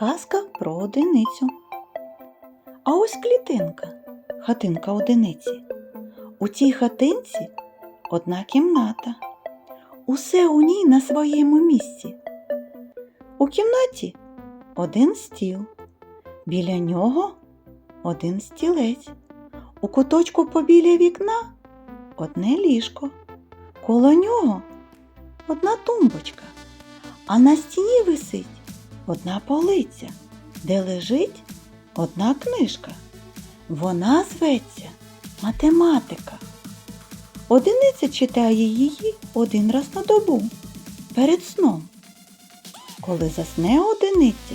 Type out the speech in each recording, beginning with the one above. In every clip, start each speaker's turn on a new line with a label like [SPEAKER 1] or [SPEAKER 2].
[SPEAKER 1] Казка про одиницю. А ось клітинка, хатинка одиниці. У цій хатинці одна кімната. Усе у ній на своєму місці. У кімнаті один стіл. Біля нього один стілець. У куточку побіля вікна одне ліжко. Коло нього одна тумбочка, а на стіні висить одна полиця, де лежить одна книжка. Вона зветься математика. Одиниця читає її один раз на добу перед сном. Коли засне одиниця,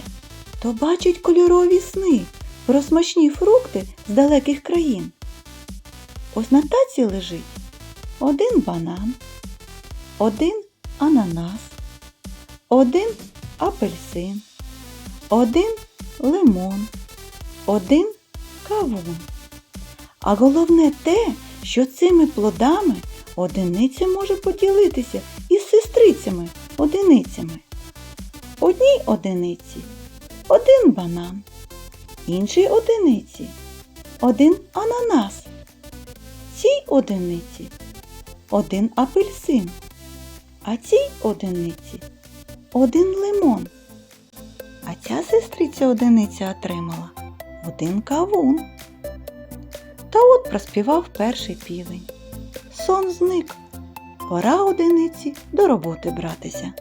[SPEAKER 1] то бачить кольорові сни про смачні фрукти з далеких країн. Ось на таці лежить один банан, один ананас, один апельсин, один лимон, один кавун. А головне те, що цими плодами одиниця може поділитися із сестрицями одиницями. Одній одиниці один банан, іншій одиниці один ананас, цій одиниці один апельсин, а цій одиниці один лимон. А ця сестриця одиниця отримала один кавун. Та от проспівав перший півень. Сон зник. Пора одиниці до роботи братися.